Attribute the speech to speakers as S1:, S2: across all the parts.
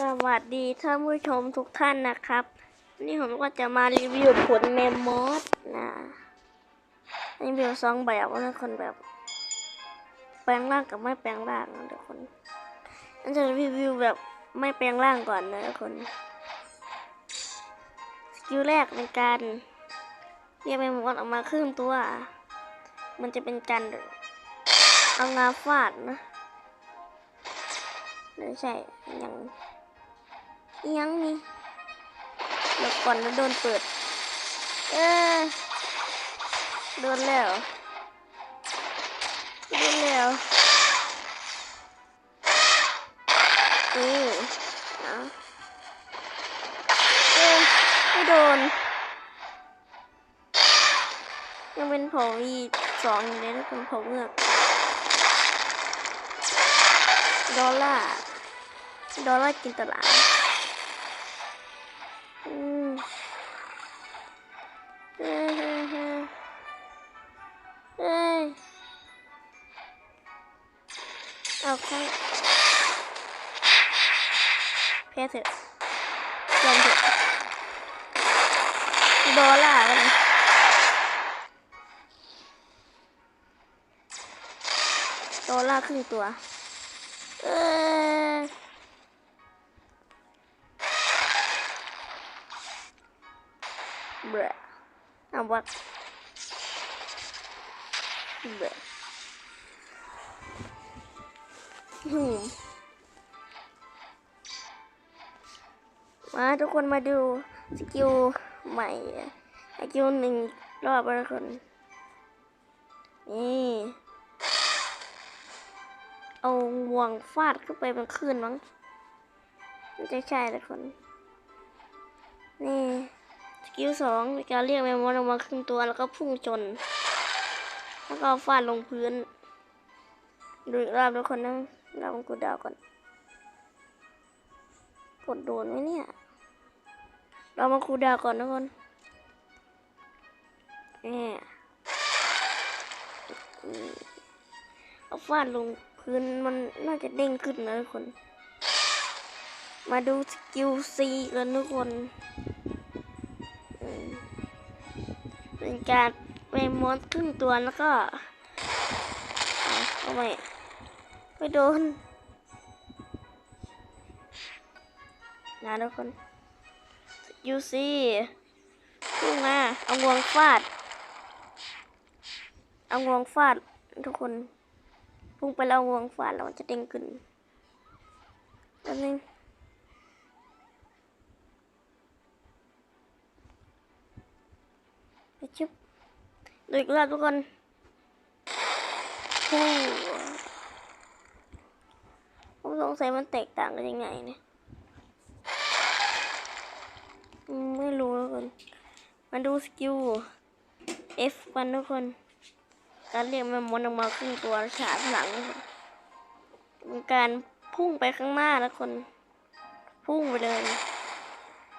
S1: สวัสดีท่านผู้ชมทุกท่านนะครับวันนี้ผมก็จะมารีวิวผลเมมมอสนะรีวิวสองแบบว่าคนแบบ แปลงร่างกับไม่แปลงร่างนะทุกคนอันจะรีวิวแบบไม่แปลงร่างก่อนนะทุกคนสกิลแรกในการเรียกเมมมอสออกมาครึ่งตัว มันจะเป็นการเอางาฟาดนะไม่ใช่ยัง ยังนี่เดี๋ยวก่อนแล้วโดนเปิด เออโดนแล้วโดนแล้วนี่เอเออไม่โดน ยังเป็นผาวีสองอยู่เลยนะเป็นผาเมือกดอลลาร์ดอลลาร์กินตลาด เอาข้แพ้เถอะยอมเถอะดอลลาร์วะเนี่ยโดนลากครึ่งตัว เออเบื่อเอาวัดเบื่อ มาทุกคนมาดูสกิลใหม่สกิลหนึ่งรอบแล้วทุกคน นี่ เอาห่วงฟาดขึ้นไปเป็นคลื่นมั้งไม่ใช่ใช่ลยคน นี่สกิลสองในการเรียกแมมมอสออกมาครึ่งตัวแล้วก็พุ่งชน แล้วก็ฟาดลงพื้น ดูอีกรอบทุกคนนะเราลองกดดาวก่อนกดโดนไหมเนี่ย เรามาคูดาวก่อนทุกคนนี่อืมเอาฟาดลงพื้นมันน่าจะเด้งขึ้นนะทุกคน มาดูสกิลซีกันทุกคน เป็นการไปมอนครึ่งตัวแล้วก็เอาไป ไปโดนนะทุกคนสกิลซีพุ่งมาเอางวงฟาด เอางวงฟาดทุกคน พุ่งไปแล้วงวงฟาดแล้วจะเด้งขึ้นแป๊บนึงไปชุบดูอีกรอบทุกคนโอ้ สงสัยมันแตกต่างกันยังไงเนี่ยไม่รู้ทุกคนมาดูสกิล F กันทุกคนการเรียกมันมนออกมาครึ่งตัวฉาบหลังเป็นการพุ่งไปข้างหน้าแล้วคน พุ่งไปเลย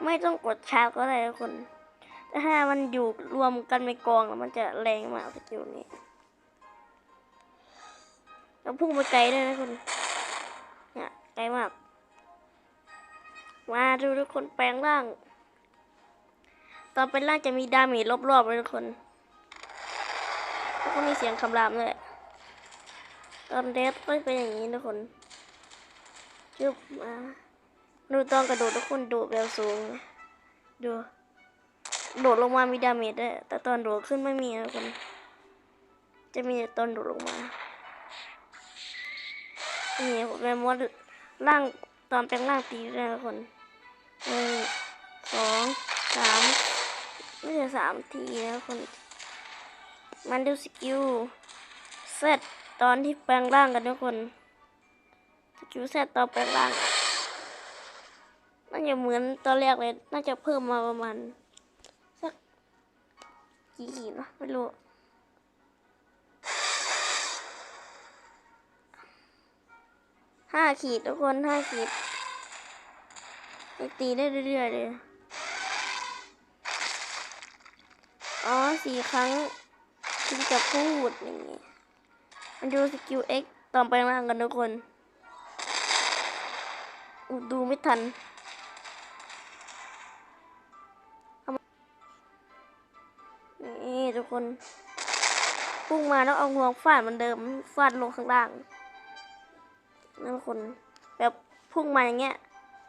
S1: ไม่ต้องกดชาร์จก็ได้ทุกคนแต่ถ้ามันอยู่รวมกันในกองอะมันจะแรงมากสกิลนี้แล้วพุ่งไปไกลด้วยนะคุณ เนี่ยไกลมาก มาดูทุกคนแปลงร่าง ตอนเป็นร่างจะมีดาเมจรอบๆเลยทุกคน แล้วก็มีเสียงคำรามด้วยตอนเดฟก็เป็นอย่างนี้ทุกคนจุบมา ดูตอนกระโดดทุกคนโดดแบบสูง ดู โดดลงมามีดาเมจด้วย แต่ตอนโดดขึ้นไม่มีนะทุกคน จะมีแต่ตอนโดดลงมานี่ผมเป็นมด ร่างตอนเป็นร่างตีด้วยนะทุกคนหนึ่งสองสามไม่ใช่สามทีนะคน มันดูสกิลเซตตอนที่แปลงร่างกันทุกคนสกิลเซตตอนแปลงร่างน่าจะเหมือนตอนแรกเลย น่าจะเพิ่มมาประมาณสักกี่นะไม่รู้ ห้าขีดทุกคนห้าขีดตีได้เรื่อยๆเลย อ๋อสี่ครั้งที่จะพูดอย่างงี้มันดูสกิล X ตอนไปล่างกันทุกคนดูไม่ทันนี่ทุกคน พุ่งมาแล้วเอางวงฟาดเหมือนเดิม ฟาดลงข้างล่าง นั่นทุกคนแบบพุ่งมาอย่างเงี้ย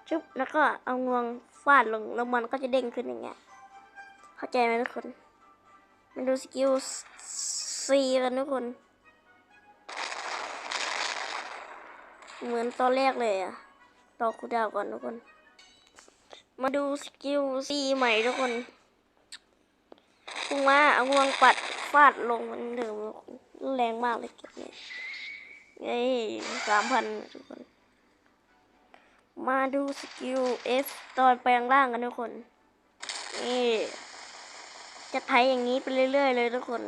S1: ชุบแล้วก็เอางวงฟาดลงแล้วมันก็จะเด้งขึ้นอย่างเงี้ยเข้าใจไหมทุกคนมาดูสกิลซีกันทุกคน เหมือนตอนแรกเลยอะต่อคูดาวก่อนทุกคน มาดูสกิลซีใหม่ทุกคนพุ่งมาเอางวงปัดฟาดลงเหมันเดิมแรงมากเลยเก็บเนี่ย เอ้สามพันทุกคน มาดูสกิล F ตอนแปลงร่างกันทุกคน นี่จะไถอย่างนี้ไปเรื่อยๆเลยทุกคน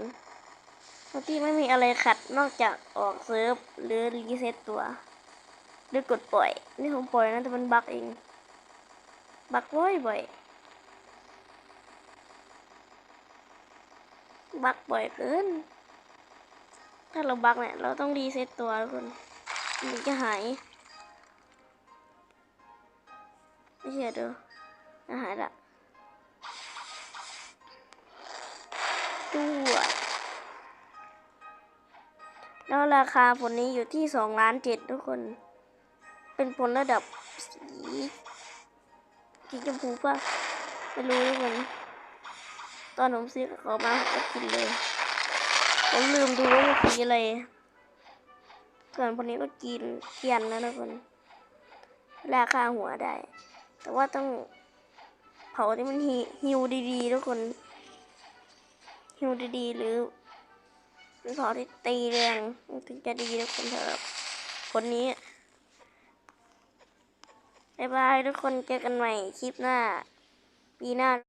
S1: โดยที่ไม่มีอะไรขัดนอกจากออกเซิร์ฟหรือรีเซ็ตตัวหรือกดปล่อย นี่ผมปล่อยนะแต่มันบักเองบักบ่อยบ่อยบักบ่อยเกิน ถ้าเราบักเนี่ย เราต้องรีเซ็ตตัวทุกคนมันจะหาย ไม่เชื่อดูจะหายละด้วแล้วราคาผลนี้อยู่ที่สองล้านเจ็ดทุกคน เป็นผลระดับสีสีชมพูป่ะไม่รู้ทุกคน ตอนผมซื้อเขามาก็กินเลย ผมลืมดูว่ามันสีอะไรส่วนผลนี้ก็กินเกียนนะทุกคนราคาหัวได้ แต่ว่าต้องเผาที่มันหิฮิวดีๆทุกคนฮิวดีๆหรือเป็นพอที่ตีแรงมันถึงจะดีทุกคนสำหรับคนนี้บายบายทุกคนเจอกันใหม่คลิปหน้า ปีหน้า